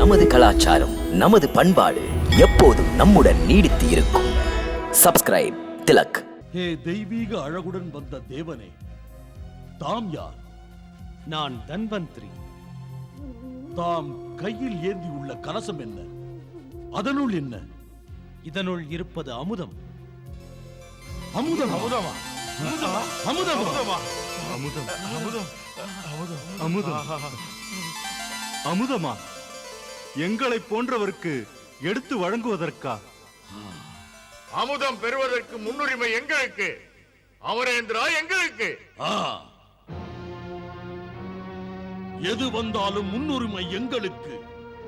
நமது கலாச்சாரம் நமது பண்பாடு எப்போதும் நம்முடன் நீடித்து இருக்கும். சப்ஸ்கிரைப் திலக். ஹே தெய்வீக அழகுடன் வந்த தேவனே தாம் யார்? நான் தன்வந்திரி. தாம் கையில் ஏந்தி உள்ள கலசம் என்ன? அதனுள் என்ன? இதனுள் இருப்பது அமுதம். அமுதம். அமுதமா. அமுதமா. அமுதமா? எங்களை போன்றவருக்கு எடுத்து வழங்குவதற்கா? அமுதம் பெறுவதற்கு முன்னுரிமை எங்களுக்கு. அமரேந்திரா எங்களுக்கு. ஆ. எது வந்தாலும் முன்னுரிமை எங்களுக்கு.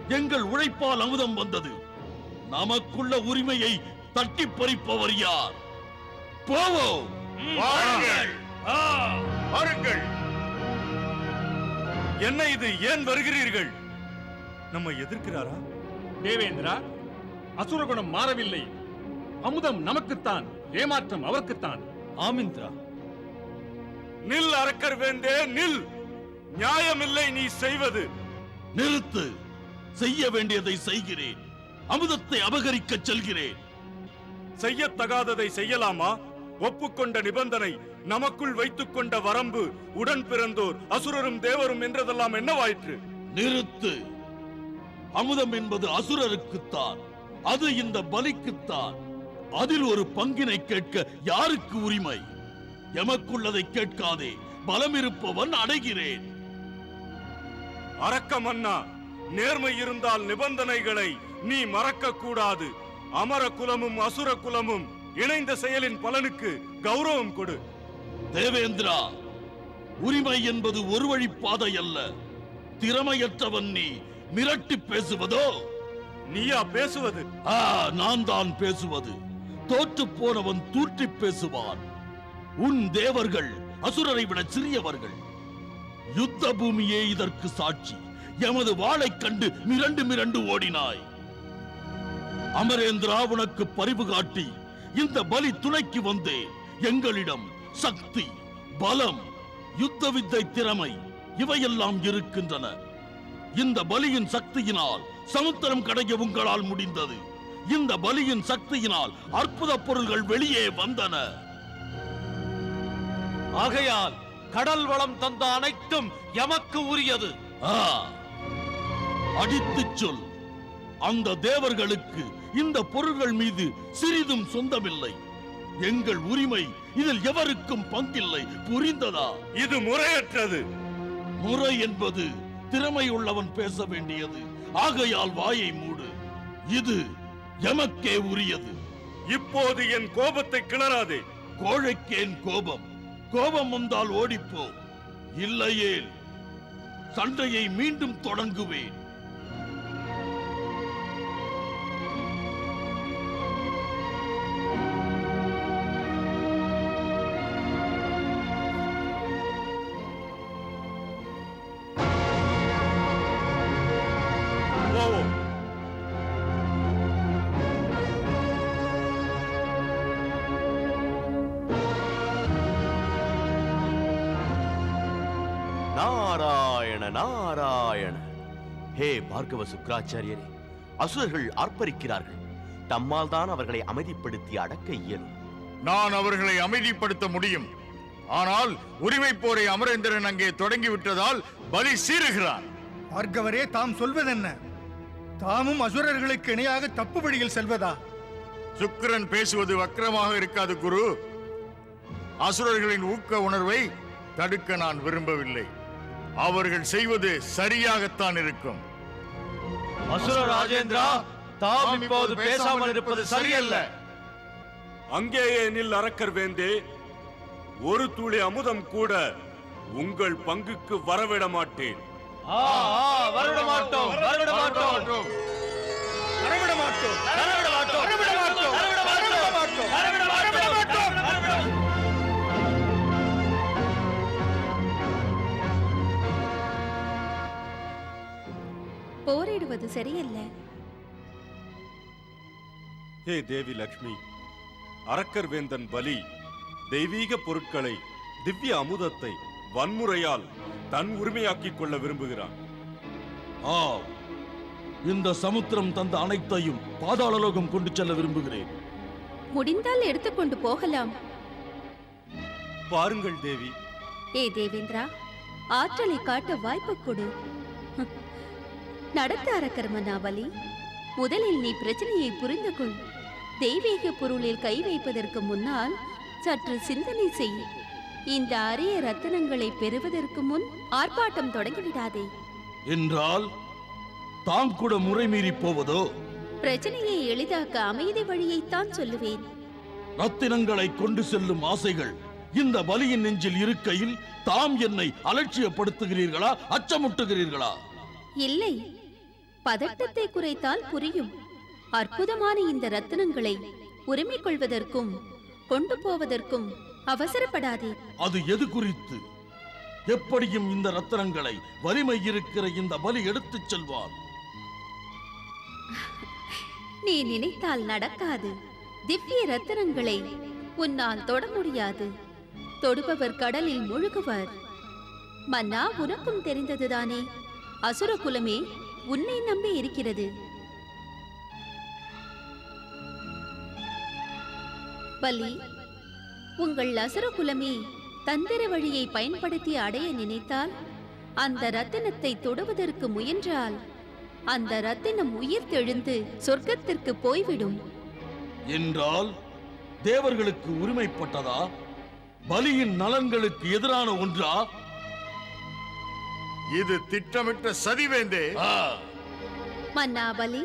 எங்கள் உழைப்பால் அமுதம் வந்தது. நமக்குள்ள உரிமையை தட்டி பறிப்பவர் யார்? போவோம். வாருங்கள். என்ன இது ஏன் வருகிறீர்கள்? நம்ம எதிர்க்கிறாரா? தேவேந்திரா அசுரகுணம் மாறவில்லை. அமுதம் நமக்குத்தான் ஏமாற்றம் அவருக்குத்தான். ஆமிந்திரா. நில் அரக்கர் வேந்தே நில்! நியாயமில்லை நீ செய்வது. நிறுத்து. செய்ய வேண்டியதை செய்கிறேன். அமுதத்தை அபகரிக்கச் செல்கிறேன். செய்யத்தகாததை செய்யலாமா? ஒப்புக்கொண்ட நிபந்தனை நமக்குள் வைத்துக் கொண்ட வரம்பு உடன் பிறந்தோர் அசுரரும் தேவரும் என்றதெல்லாம் என்னவாயிற்று? நிறுத்து. அமுதம் என்பது அசுரருக்குத்தான். அது இந்த பலிக்குத்தான். அதில் ஒரு பங்கினை கேட்க யாருக்கு உரிமை? எமக்குள்ளதை கேட்காதே. பலம் இருப்பவன் அடைகிறேன். அரக்க மன்னா நேர்மை இருந்தால் நிபந்தனைகளை நீ மறக்க கூடாது அமர குலமும் அசுர குலமும் இணைந்த செயலின் பலனுக்கு கௌரவம் கொடு. தேவேந்திரா உரிமை என்பது ஒரு வழி பாதை அல்ல. திறமையற்றவன் நீ மிரட்டி பேசுவதோ? நீயா பேசுவது? ஆ நான் தான் பேசுவது. தோற்று போனவன் தூற்றி பேசுவான். உன் தேவர்கள் அசுரரை விட சிறியவர்கள். யுத்த பூமியே இதற்கு சாட்சி. எமது வாளைக் கண்டு மிரண்டு மிரண்டு ஓடினாய். அமரேந்திரா உனக்கு பரிவு காட்டி இந்த பலி துணைக்கு வந்தேன். எங்களிடம் சக்தி பலம் யுத்த வித்தை திறமை இவையெல்லாம் இருக்கின்றன. இந்த பலியின் சக்தியினால் சமுத்திரம் கடைய உங்களால் முடிந்தது. இந்த பலியின் சக்தியினால் அற்புத பொருள்கள் வெளியே வந்தன. ஆகையால் கடல் வளம் தந்த அனைத்தும் எமக்கு உரியது. ஆ, அடித்துச் சொல். அந்த தேவர்களுக்கு இந்த பொருள்கள் மீது சிறிதும் சொந்தமில்லை. எங்கள் உரிமை இதில் எவருக்கும் பங்கில்லை. புரிந்ததா? இது முறையற்றது. முறை என்பது திறமை உள்ளவன் பேச வேண்டியது. ஆகையால் வாயை மூடு. இது எமக்கே உரியது. இப்போது என் கோபத்தை கிளறாதே கோழைக்கேன் கோபம். கோபம் வந்தால் ஓடிப்போ. இல்லையேல் சண்டையை மீண்டும் தொடங்குவேன். நாராயண நாராயண. ஹே பார்கவ சுக்ராச்சாரியரே அசுரர்கள் ஆர்ப்பரிக்கிறார்கள் தம்மால் தான் அவர்களை அமைதிப்படுத்தி அடக்க இயலும். நான் அவர்களை அமைதிப்படுத்த முடியும். ஆனால் உரிமை போரை அமரேந்திரன் அங்கே தொடங்கிவிட்டதால் பலி சீறுகிறான். பார்கவரே தாம் சொல்வதென்ன? தாமும் அசுரர்களுக்கு இணையாக தப்பு வழியில் செல்வதா? சுக்கிரன் பேசுவது வக்கிரமாக இருக்காது குரு. அசுரர்களின் ஊக்க உணர்வை தடுக்க நான் விரும்பவில்லை. அவர்கள் செய்வது சரியாகத்தான் இருக்கும். அசுர ராஜேந்திரா தாம் இப்போது பேசாமல் இருப்பது சரியல்ல. அங்கேயே நில் அரக்கர் வேந்தே ஒரு துளி அமுதம் கூட உங்கள் பங்குக்கு வரவிட மாட்டேன். ஆ, ஆ, வரவிட மாட்டோம் வரவிட மாட்டோம். வரவிட மாட்டோம். வரவிட மாட்டோம் போரிடுவது சரியல்ல. ஹே தேவி லக்ஷ்மி அரக்கர் வேந்தன் பலி தெய்வீக பொருட்களை திவ்ய அமுதத்தை வன்முறையால் தன் உரிமையாக்கிக் கொள்ள விரும்புகிறான். ஆம் இந்த சமுத்திரம் தந்த அனைத்தையும் பாதாளலோகம் கொண்டு செல்ல விரும்புகிறேன். முடிந்தால் எடுத்துக்கொண்டு போகலாம். பாருங்கள் தேவி. ஏ தேவேந்திரா ஆற்றலை காட்ட வாய்ப்பு கொடு. ஹம். நடத்த அரக்கர் மனாவலி முதலில் நீ பிரச்சனையை புரிந்து கொள். தெய்வீக பொருளில் கை வைப்பதற்கு முன்னால் சற்று சிந்தனை செய். இந்த அரிய ரத்தினங்களை பெறுவதற்கு முன் ஆர்ப்பாட்டம் தொடங்கிவிடாதே. என்றால் தாம் கூட முறைமீறி போவதோ? பிரச்சனையை எளிதாக்க அமைதி வழியைத்தான் சொல்லுவேன். ரத்தினங்களை கொண்டு செல்லும் ஆசைகள் இந்த பலியின் நெஞ்சில் இருக்கையில் தாம் என்னை அலட்சியப்படுத்துகிறீர்களா அச்சமுட்டுகிறீர்களா? இல்லை. பதட்டத்தை குறைத்தால் புரியும். அற்புதமான இந்த ரத்தினங்களை உரிமை கொள்வதற்கும் கொண்டு போவதற்கும் அவசரப்படாதே. அது எது குறித்து? எப்படியும் இந்த ரத்தினங்களை வலிமை இருக்கிற இந்த பலி எடுத்துச் செல்வார். நீ நினைத்தால் நடக்காது. திவ்ய ரத்தினங்களை உன்னால் தொட முடியாது. தொடுபவர் கடலில் முழுகுவர். மன்னா உனக்கும் தெரிந்ததுதானே. அசுர குலமே உன்னை நம்பி இருக்கிறது. பலி உங்கள் அசுர குலமே தந்திர வழியை பயன்படுத்தி அடைய நினைத்தால் அந்த ரத்தினத்தை தொடுவதற்கு முயன்றால் அந்த ரத்தினம் உயிர் தெழுந்து சொர்க்கத்திற்கு போய்விடும். என்றால் தேவர்களுக்கு உரிமைப்பட்டதா? பலியின் நலன்களுக்கு எதிரான ஒன்றா? இது திட்டமிட்ட சதிவேந்தே ஆ, மன்னாபலி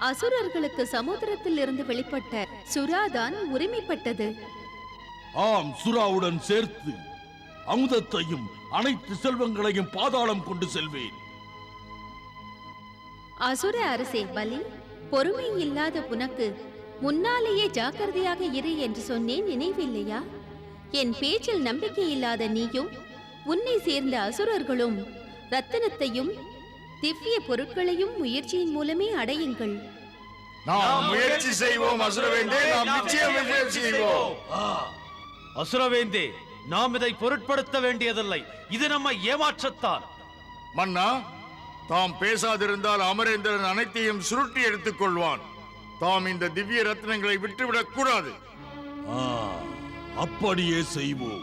அசுரர்களுக்கு சமுத்திரத்தில் இருந்து வெளிப்பட்ட சுறாதான் உரிமைப்பட்டது. ஆம் சுறாவுடன் சேர்த்து அமுதத்தையும் அனைத்து செல்வங்களையும் பாதாளம் கொண்டு செல்வேன். அசுர அரசே பலி பொறுமை இல்லாத உனக்கு முன்னாலேயே ஜாக்கிரதையாக இரு என்று சொன்னேன் நினைவில்லையா? என் பேச்சில் நம்பிக்கை இல்லாத நீயும் உன்னை சேர்ந்த அசுரர்களும் ரத்தினத்தையும் திவ்ய பொருட்களையும் முயற்சியின் மூலமே அடையுங்கள். நாம் முயற்சி செய்வோம் அசுரவேந்தே நாம் நிச்சயம் முயற்சி செய்வோம். அசுரவேந்தே நாம் இதை பொருட்படுத்த வேண்டியதில்லை. இது நம்ம ஏமாற்றத்தான் மன்னா தாம் பேசாதிருந்தால் அமரேந்திரன் அனைத்தையும் சுருட்டி எடுத்துக் கொள்வான். தாம் இந்த திவ்ய ரத்னங்களை விட்டுவிடக் கூடாது. ஆ, அப்படியே செய்வோம்.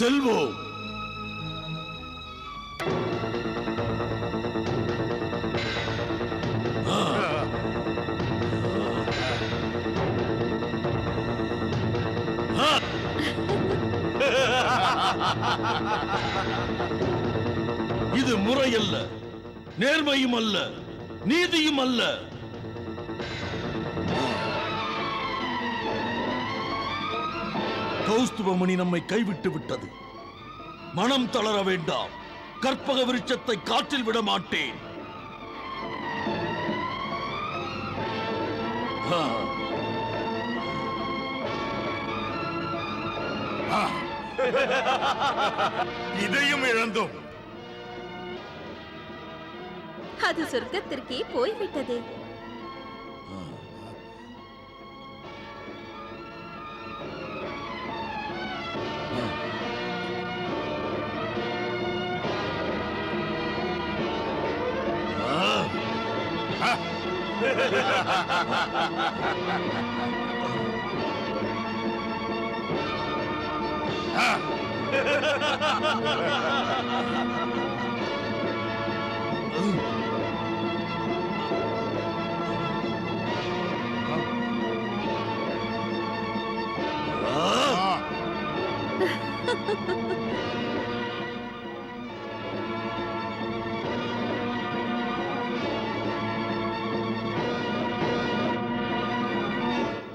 செல்வோம். இது முறையல்ல. நேர்மையும் அல்ல. நீதியும் அல்ல. கௌஸ்துவமணி நம்மை கைவிட்டு விட்டது. மனம் தளர வேண்டாம். கற்பக விருட்சத்தை காற்றில் விட மாட்டேன். ஆ. இதையும் இழந்தோம். அது சொர்க்கத்திற்கே போய்விட்டது.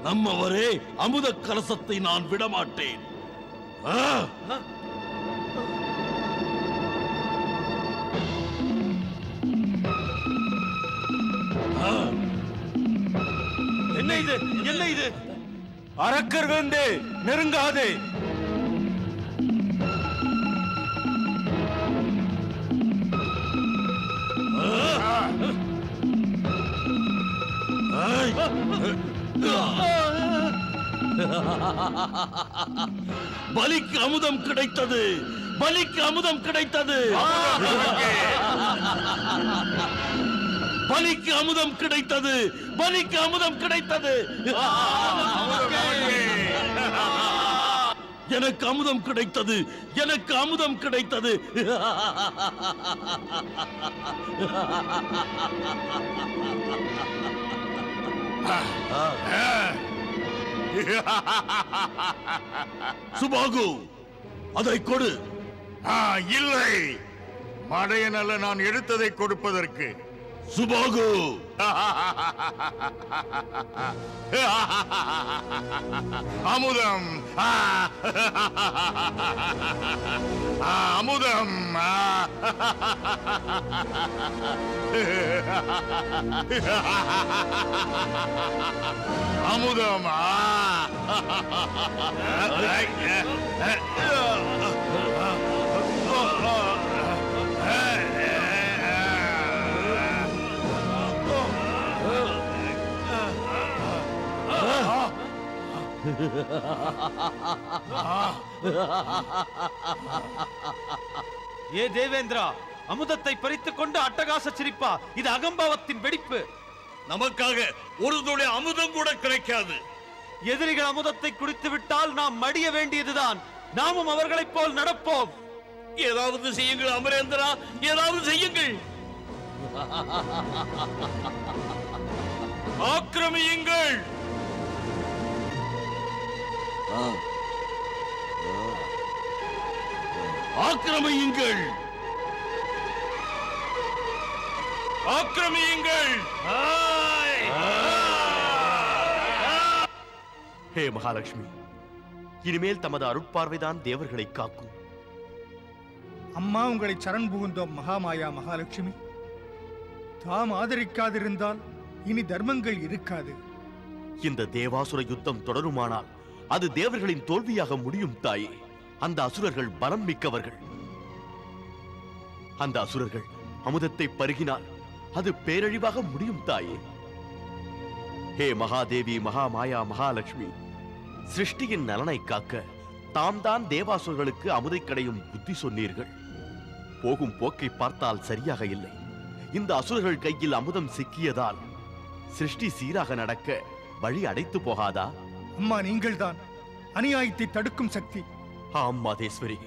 நம்மவரே அமுத கலசத்தை நான் விடமாட்டேன். என்ன இது? என்ன இது? அரக்கர் வேந்தே நெருங்காதே. ஐ! பலிக்கு அமுதம் கிடைத்தது. பலிக்கு அமுதம் கிடைத்தது. பலிக்கு அமுதம் கிடைத்தது. பலிக்கு அமுதம் கிடைத்தது. எனக்கு அமுதம் கிடைத்தது. எனக்கு அமுதம் கிடைத்தது. சுபாகு அதை கொடு. ஆ, இல்லை. மடையன் அல்ல நான் எடுத்ததை கொடுப்பதற்கு. சுபாகு அமுதம் ஆ. ஆ, ஏ தேவேந்திரா அமுதத்தை பறித்துக் கொண்டு அட்டகாச சிரிப்பா. இது அகம்பாவத்தின் வெடிப்பு. நமக்காக ஒரு துளி அமுதம் கூட கிடைக்காது. எதிரிகள் அமுதத்தை குடித்து விட்டால் நாம் மடிய வேண்டியதுதான். நாமும் அவர்களைப் போல் நடப்போம். ஏதாவது செய்யுங்கள் அமரேந்திரா. ஏதாவது செய்யுங்கள். ஆக்கிரமியுங்கள். ஆக்கிரமியுங்கள். ஆக்கிரமியுங்கள். ஹே மகாலட்சுமி இனிமேல் தமது அருட்பார்வைதான் தேவர்களை காக்கும். அம்மா உங்களை சரண் புகுந்தோம் மகாமாயா மகாலட்சுமி. தாம் ஆதரிக்காதிருந்தால் இனி தர்மங்கள் இருக்காது. இந்த தேவாசுர யுத்தம் தொடருமானால் அது தேவர்களின் தோல்வியாக முடியும் தாயே. அந்த அசுரர்கள் பலம் மிக்கவர்கள். அந்த அசுரர்கள் அமுதத்தை பருகினால் அது பேரழிவாக முடியும் தாயே. ஹே மகாதேவி மகாமாயா மகாலட்சுமி சிருஷ்டியின் நலனை காக்க தாம் தான் தேவாசுரர்களுக்கு அமுதை கடையும் புத்தி சொன்னீர்கள். போகும் போக்கை பார்த்தால் சரியாக இல்லை. இந்த அசுரர்கள் கையில் அமுதம் சிக்கியதால் சிருஷ்டி சீராக நடக்க வழி அடைத்து போகாதா? அம்மா நீங்கள்தான். அநியாயத்தை தடுக்கும் சக்தி. ஆம் மாதேஸ்வரி.